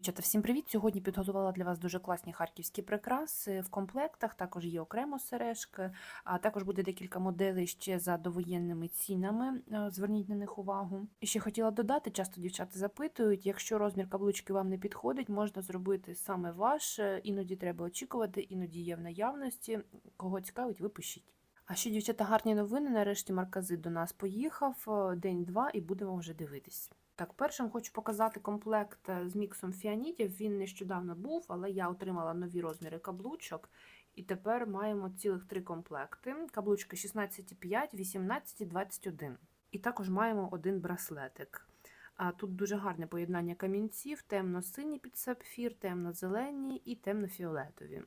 Дівчата, всім привіт! Сьогодні підготувала для вас дуже класні харківські прикраси в комплектах. Також є окремо сережки, а також буде декілька моделей ще за довоєнними цінами. е, Зверніть на них увагу. І ще хотіла додати: часто дівчата запитують, якщо розмір каблучки вам не підходить, можна зробити саме ваш. Е, Іноді треба очікувати, іноді є в наявності. Кого цікавить, ви пишіть. А ще, дівчата, гарні новини. Нарешті марказит до нас поїхав е, день-два, і будемо вже дивитись. Так, першим хочу показати комплект е, з міксом фіанітів. Він нещодавно був, але я отримала нові розміри каблучок. І тепер маємо цілих три комплекти: каблучки 16,5, 18 і 21. І також маємо один браслетик. А тут дуже гарне поєднання камінців: темно-синій під сапфір, темно-зелені і темно-фіолетові.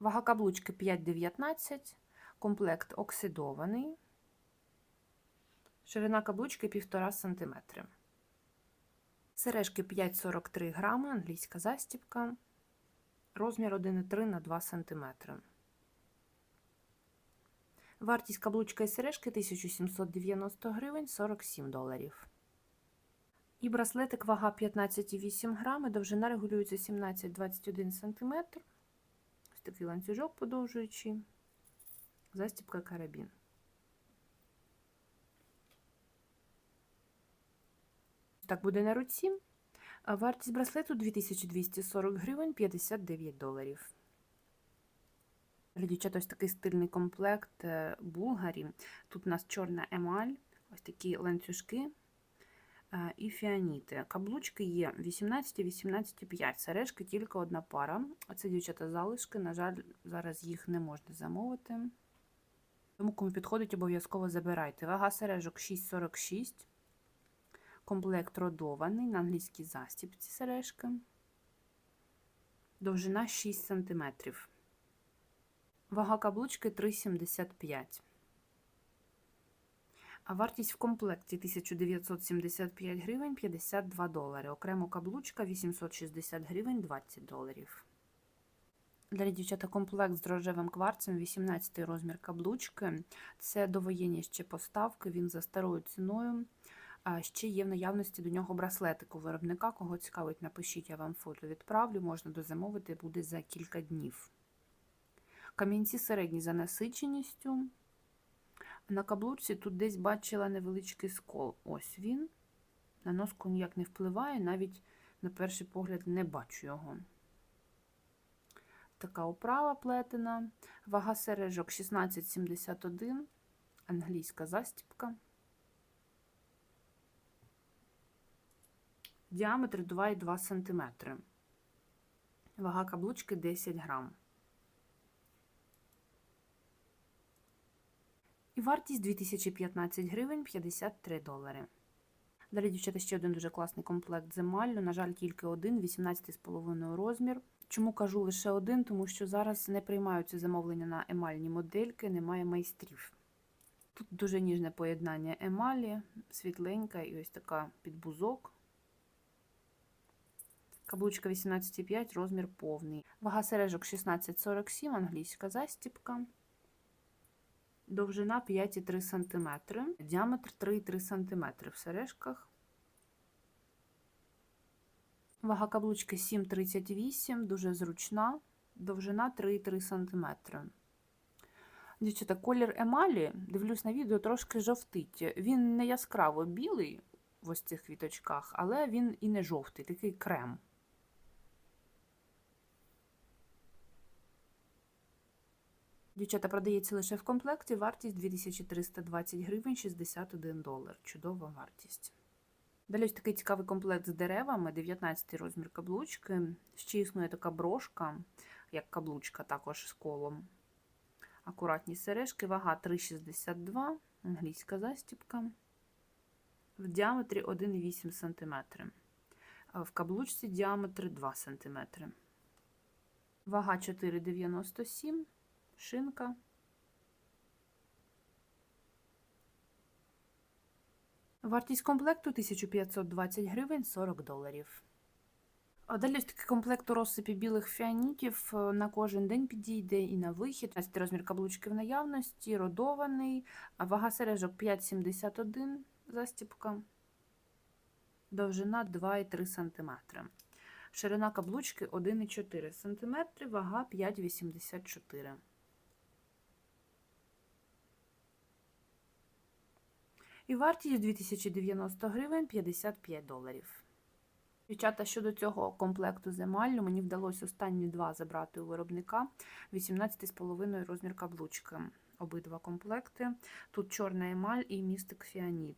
Вага каблучки 5,19, комплект оксидований. Ширина каблучки 1,5 см. Сережки 5,43 грами, англійська застібка. Розмір 1,3 на 2 см. Вартість каблучка і сережки 1790 гривень 47 доларів. І браслетик вага 15,8 грами, довжина регулюється 17-21 см. Ось такий ланцюжок подовжуючий. Застібка карабін. Так буде на руці. Вартість браслету 2240 гривень 59 доларів. Для ось такий стильний комплект е, Булгарі. Тут у нас чорна емаль, ось такі ланцюжки е, і фіаніти. Каблучки є 18, 18, 5. Сережки тільки одна пара. Оце дівчата залишки. На жаль, зараз їх не можна замовити. Тому, кому підходить, обов'язково забирайте. Вага сережок 6,46. Комплект родований на англійській застібці сережки. Довжина 6 см. Вага каблучки 3,75. А вартість в комплекті 1975 гривень 52 долари. Окремо каблучка 860 гривень 20 доларів. Для дівчата комплект з дрожжевим кварцем 18 розмір каблучки. Це довоєнні ще поставки, він за старою ціною. А ще є в наявності до нього браслетик у виробника. Кого цікавить, напишіть, я вам фото відправлю. Можна дозамовити, буде за кілька днів. Камінці середні за насиченістю. На каблучці тут десь бачила невеличкий скол. Ось він. На носку ніяк не впливає, навіть на перший погляд не бачу його. Така оправа плетена. Вага сережок 16,71, англійська застіпка. Діаметр 2,2 см. Вага каблучки 10 грам. І вартість 2015 гривень 53 долари. Далі, дівчата, ще один дуже класний комплект з емаллю. На жаль, тільки один, 18,5 розмір. Чому кажу лише один? Тому що зараз не приймаються замовлення на емальні модельки, немає майстрів. Тут дуже ніжне поєднання емалі, світленька і ось така підбузок. Каблучка 18,5, розмір повний. Вага сережок 16,47, англійська застіпка. Довжина 5,3 см, діаметр 3,3 см в сережках. Вага каблучки 7,38, дуже зручна, довжина 3,3 см. Дівчата, колір емалі, дивлюсь на відео, трошки жовтить. Він не яскраво білий в ось цих квіточках, але він і не жовтий, такий крем. Дівчата продається лише в комплекті. Вартість 2320 гривень 61 долар. Чудова вартість. Далі ось такий цікавий комплект з деревами, 19 розмір каблучки. Ще існує така брошка, як каблучка, також з колом. Акуратні сережки, вага 3,62, англійська застіпка. В діаметрі 1,8 см. В каблучці діаметр 2 см. Вага 4,97 шинка. Вартість комплекту 1520 гривень 40 доларів. А Далі ось такий комплект у розсипі білих фіанітів на кожен день підійде і на вихід. Ось розмір каблучки в наявності, родований, а вага сережок 5,71 застіпка. довжина 2,3 см. Ширина каблучки 1,4 см, вага 5,84 І вартість 2090 гривень 55 доларів. Дівчата, щодо цього комплекту з емаллю, мені вдалося останні два забрати у виробника 18,5 розмір каблучки. Обидва комплекти. Тут чорна емаль і містик фіаніт.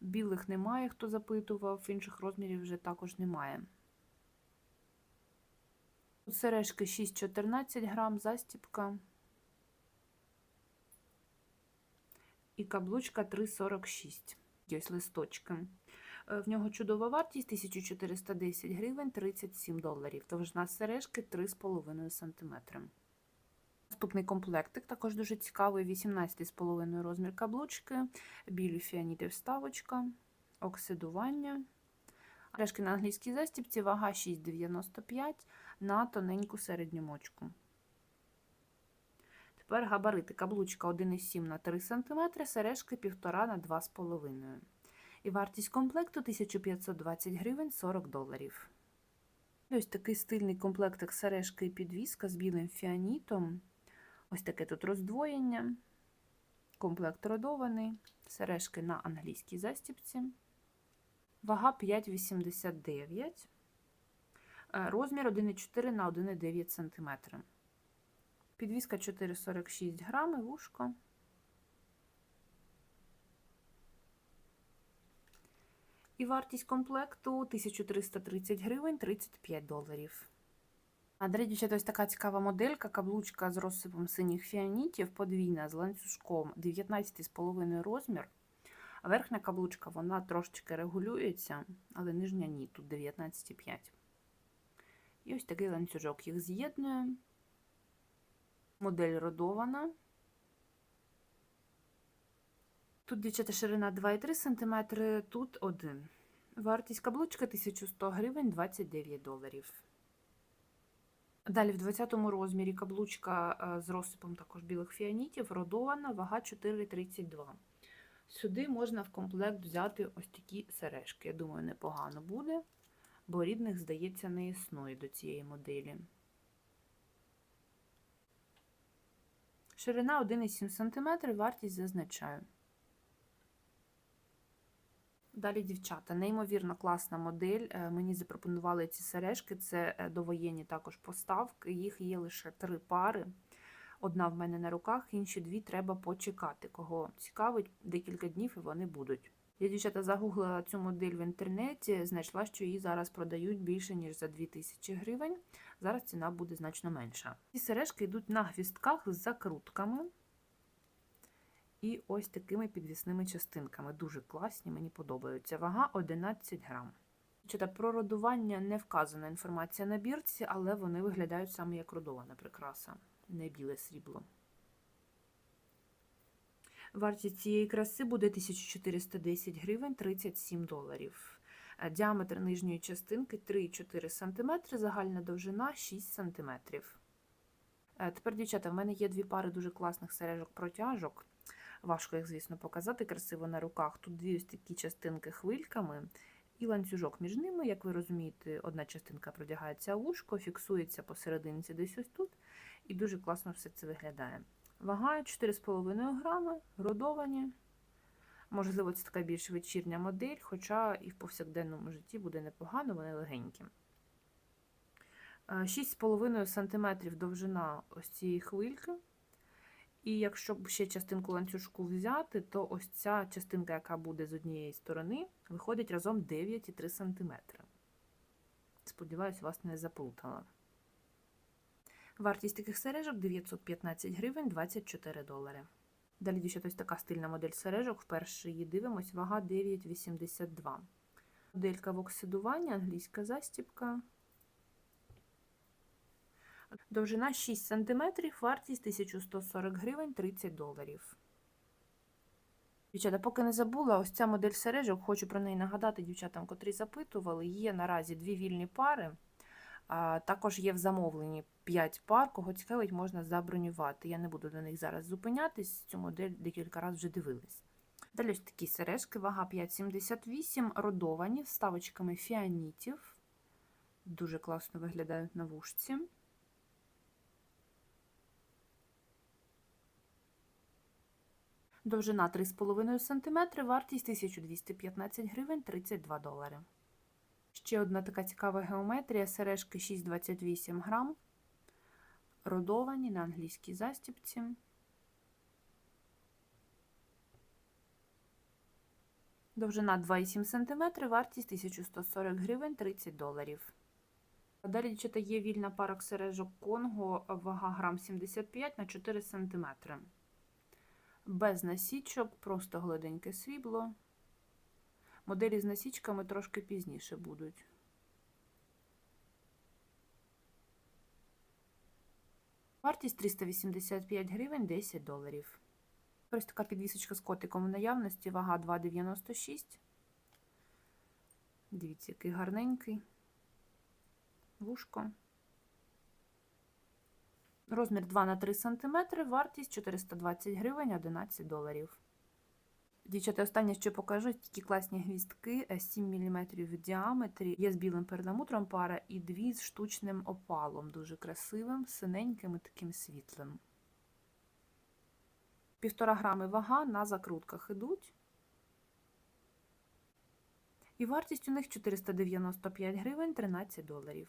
Білих немає, хто запитував, інших розмірів вже також немає. Тут сережки 6,14 грам, застіпка. І каблучка 3,46. Ось листочки. Е, В нього чудова вартість 1410 гривень 37 доларів. Довжина сережки 3,5 см. Наступний комплектик також дуже цікавий: 18,5 розмір каблучки, білі фіаніти вставочка, оксидування. Сережки на англійській застіпці, вага 6,95 на тоненьку середню мочку. Тепер габарити. Каблучка 1,7 на 3 см, сережки 1,5 на 2,5 І вартість комплекту 1520 гривень 40 доларів. Ось такий стильний комплектик сережки і підвіска з білим фіанітом. Ось таке тут роздвоєння. Комплект родований, сережки на англійській застіпці. Вага 5,89, Е, розмір 1,4 на 1,9 см. Підвіска 4,46 грами, вушко. І вартість комплекту 1330 гривень 35 доларів. А далі, дівчата, ось така цікава моделька, каблучка з розсипом синіх фіанітів, подвійна з ланцюжком 19,5 розмір. А верхня каблучка вона трошечки регулюється, але нижня ні, тут 19,5. І ось такий ланцюжок їх з'єднує. Модель родована. Тут, дівчата, ширина 2,3 см, тут 1. Вартість каблучки 1100 гривень 29 доларів. Далі в 20 розмірі каблучка е, з розсипом також білих фіанітів, родована, вага 4,32. Сюди можна в комплект взяти ось такі сережки. Я думаю, непогано буде, бо рідних, здається, не існує до цієї моделі. Ширина 1,7 см, вартість зазначаю. Далі, дівчата, неймовірно класна модель. Е, Мені запропонували ці сережки, це е, довоєнні також поставки. Їх є лише три пари. Одна в мене на руках, інші дві треба почекати. Кого цікавить, декілька днів і вони будуть. Я, дівчата, загуглила цю модель в інтернеті, знайшла, що її зараз продають більше, ніж за 2000 гривень. Зараз ціна буде значно менша. Ці сережки йдуть на гвістках з закрутками. І ось такими підвісними частинками. Дуже класні, мені подобаються. Вага 11 грам. Про родування не вказана інформація на бірці, але вони виглядають саме як родована прикраса, не біле срібло. Вартість цієї краси буде 1410 гривень 37 доларів. Е, Діаметр нижньої частинки 3,4 см, загальна довжина 6 см. Е, Тепер, дівчата, в мене є дві пари дуже класних сережок протяжок. Важко їх, звісно, показати красиво на руках. Тут дві ось такі частинки хвильками і ланцюжок між ними. Як ви розумієте, одна частинка продягається в вушко, фіксується посерединці десь ось тут, і дуже класно все це виглядає. Вага 4,5 грами, родовані. Можливо, це така більш вечірня модель, хоча і в повсякденному житті буде непогано, вони легенькі. Е, 6,5 см довжина ось цієї хвильки. І якщо б ще частинку ланцюжку взяти, то ось ця частинка, яка буде з однієї сторони, виходить разом 9,3 см. Сподіваюсь, вас не заплутала. Вартість таких сережок 915 гривень 24 долари. Далі дівчата, ось така стильна модель сережок. Вперше її дивимось, вага 9,82. Моделька в оксидуванні, англійська застіпка. Довжина 6 см, вартість 1140 гривень 30 доларів. Дівчата, поки не забула, ось ця модель сережок, хочу про неї нагадати дівчатам, котрі запитували. Є наразі дві вільні пари. А, також є в замовленні 5 пар, кого цікавить, можна забронювати. Я не буду до них зараз зупинятись, цю модель декілька разів вже дивились. Далі ось такі сережки, вага 5,78, родовані, з ставочками фіанітів. Дуже класно виглядають на вушці. Довжина 3,5 см, вартість 1215 гривень 32 долари. Ще одна така цікава геометрія, сережки 6,28 грам, родовані на англійській застіпці. Довжина 2,7 см, вартість 1140 гривень 30 доларів. Далі дівчата, є вільна пара сережок Конго, вага грам 75 на 4 см. Без насічок, просто гладеньке срібло. Моделі з насічками трошки пізніше будуть. Вартість 385 гривень 10 доларів. Ось така підвісочка з котиком в наявності, вага 2,96. Дивіться, який гарненький. Вушко. Розмір 2 на 3 см, вартість 420 гривень 11 доларів. Дівчата, останнє, що покажу, такі класні гвіздки 7 мм в діаметрі. Є з білим перламутром пара і дві з штучним опалом, дуже красивим, синеньким і таким світлим. Півтора грами вага на закрутках ідуть. І вартість у них 495 гривень 13 доларів.